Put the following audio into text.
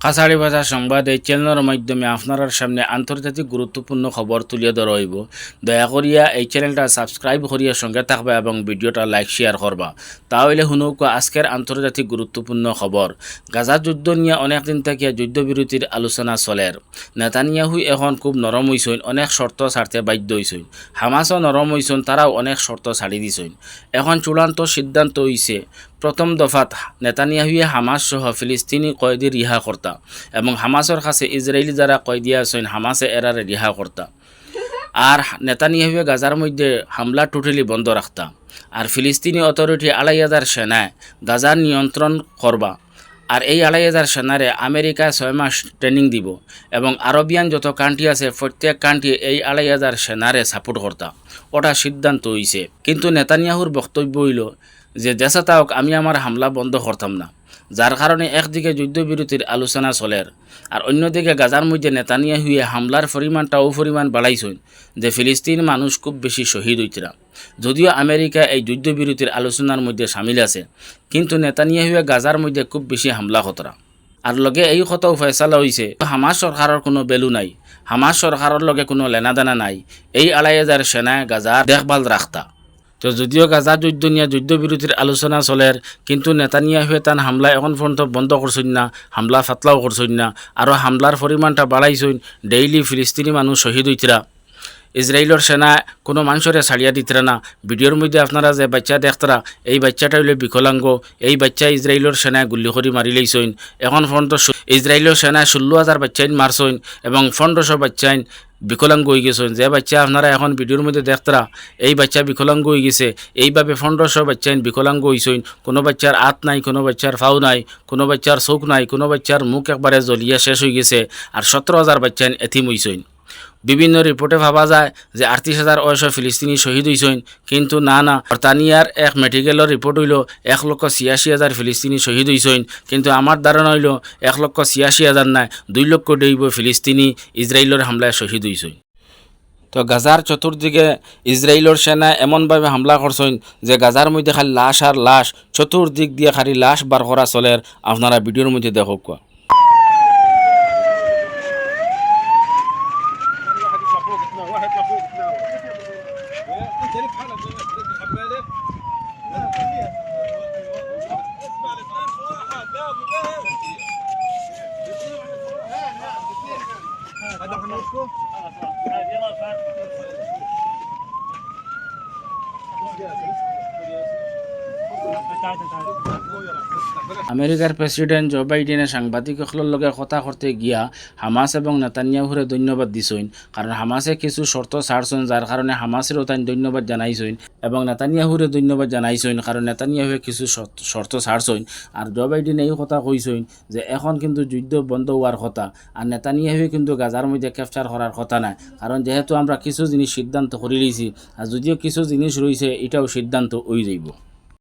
কাছাড়ি ভাষা সংবাদ এই চ্যানেলের মাধ্যমে আপনার সামনে আন্তর্জাতিক গুরুত্বপূর্ণ খবর তুলিয়ে ধরা দয়া করিয়া এই চ্যানেলটা সাবস্ক্রাইব করিয়া সঙ্গে থাকবে এবং ভিডিওটা লাইক শেয়ার করবা। তাহলে শুনুক আজকের আন্তর্জাতিক গুরুত্বপূর্ণ খবর। গাজা যুদ্ধ নিয়ে অনেকদিন থেকে যুদ্ধবিরতির আলোচনা চলের নেতানিয়াহু এখন খুব নরম হইসইন অনেক শর্ত ছাড়তে বাধ্য হইসইন হামাসও নরম হইসইন তারাও অনেক শর্ত ছাড়ি দিছইন এখন চূড়ান্ত সিদ্ধান্ত হইছে প্রথম দফাত নেতানিয়াহুয়ে হামাস সহ ফিলিস্তিনি কয়েদি রিহা কর্তা এবং হামাসের কাছে ইসরায়েলি যারা কয়েদি আছেন হামাসে এরারে রিহা কর্তা আর নেতানিয়াহুয়ে গাজার মধ্যে হামলা টোটালি বন্ধ রাখতা আর ফিলিস্তিনি অথরিটি আড়াই হাজার সেনায় গাজার নিয়ন্ত্রণ করবা আর এই আড়াই হাজার সেনারে আমেরিকা ছয় মাস ট্রেনিং দিব এবং আরবিয়ান যত কান্ট্রি আছে প্রত্যেক কান্ট্রি এই আড়াই হাজার সেনারে সাপোর্ট করতা ওটা সিদ্ধান্ত হইছে কিন্তু নেতানিয়াহুর বক্তব্য হইল যে দেশে তাওক আমি আমার হামলা বন্ধ করতাম না। যার কারণে একদিকে যুদ্ধবিরতির আলোচনা চলের আর অন্যদিকে গাজার মধ্যে নেতানিয়াহুয়ে হামলার পরিমাণটাও পরিমাণ বাড়াইছেন যে ফিলিস্তিন মানুষ খুব বেশি শহীদ হইতরা যদিও আমেরিকা এই যুদ্ধবিরতির আলোচনার মধ্যে সামিল আছে, কিন্তু নেতানিয়াহুয়ে গাজার মধ্যে খুব বেশি হামলা খতরা আর লগে এই কথাও ফয়সালা হয়েছে হামাস সরকারের কোনো বেলু নাই হামাস সরকারের লগে কোনো লেনাদেনা নাই, এই আড়াই হাজার সেনায় গাজার দেখভাল রাখতা তো যদিও গাজা যুদ্ধ নিয়ে যুদ্ধবিরতির আলোচনা চলের কিন্তু নেতানিয়াহুয়ে তান হামলা এখন পর্যন্ত বন্ধ করছেন না, হামলা ফাতলাও করছেন না আরও হামলার পরিমাণটা বাড়াইছেন ডেইলি ফিলিস্তিনি মানুষ শহীদ হইতরা ইসরায়েলের সেনা কোনো মানুষরে ছাড়িয়া দিতরা না। ভিডিওর মধ্যে আপনারা যে বাচ্চা দেখতরা এই বাচ্চাটা হইলে বিকলাঙ্গ এই বাচ্চা ইসরায়েলের সেনায় গুলি করে মারি লইছইন এখন সু- ইসরায়েলের সেনায় ষোলো হাজার বাচ্চাইন মারছইন এবং পনেরোশো বাচ্চাইন বিকলাঙ্গ হয়ে গেছেন যে বাচ্চা আপনারা এখন ভিডিওর মধ্যে দেখতরা, এই বাচ্চা বিকলাঙ্গ হয়ে গেছে। এইভাবে পনেরোশো বাচ্চা বিকলাঙ্গ হয়েছে কোনো বাচ্চার হাত নাই, কোনো বাচ্চার ফাও নাই, কোনো বাচ্চার চোখ নাই, কোনো বাচ্চার মুখ একবারে জ্বলিয়া শেষ হয়ে গেছে। আর সতেরো হাজার বাচ্চান এথিম হইছইন বিভিন্ন রিপোর্টে ভাবা যায় যে আটত্রিশ হাজার অয়স ফিলিস্তিনি শহীদ হয়েছেন কিন্তু না না বর্তানিয়ার এক মেডিকেলের রিপোর্ট হইল, এক লক্ষ ছিয়াশি হাজার ফিলিস্তিনি শহীদ হয়েছেন কিন্তু আমার ধারণা হইল, এক লক্ষ ছিয়াশি হাজার নাই, দুই লক্ষ ডইব ফিলিস্তিনি ইসরায়েলের হামলায় শহীদ হয়েছেন তো গাজার চতুর্দিকে ইসরায়েলের সেনা এমনভাবে হামলা করছেন যে গাজার মধ্যে খালি লাশ আর লাশ চতুর্দিক দিয়ে খালি লাশ বার করা চলের আপনারা ভিডিওর মধ্যে দেখক تناول واحد لفوق تناول انت لف حالك اسمع لا هذا خلاص يلا. আমেরিকার প্রেসিডেন্ট জো বাইডেনে সাংবাদিকসকলের লগে কথা করতে গিয়া হামাস এবং নেতানিয়াহুরে ধন্যবাদ দিছইন। কারণ হামাসে কিছু শর্ত ছাড়ছইন যার কারণে হামাসেরও তাই ধন্যবাদ জানাইছইন এবং নেতানিয়াহুরে ধন্যবাদ জানাইছইন কারণ নেতানিয়াহুয়ে কিছু শর্ত- ছাড়ছইন আর জো বাইডেনে এই কথা কইছইন যে এখন কিন্তু যুদ্ধ বন্ধ হওয়ার কথা আর নেতানিয়াহুয়ে কিন্তু গাজার মধ্যে ক্যাপচার করার কথা নাই। কারণ যেহেতু আমরা কিছু জিনিস সিদ্ধান্ত করে লইছি আর যদিও কিছু জিনিস রয়েছে এটাও সিদ্ধান্ত হয়ে যাইব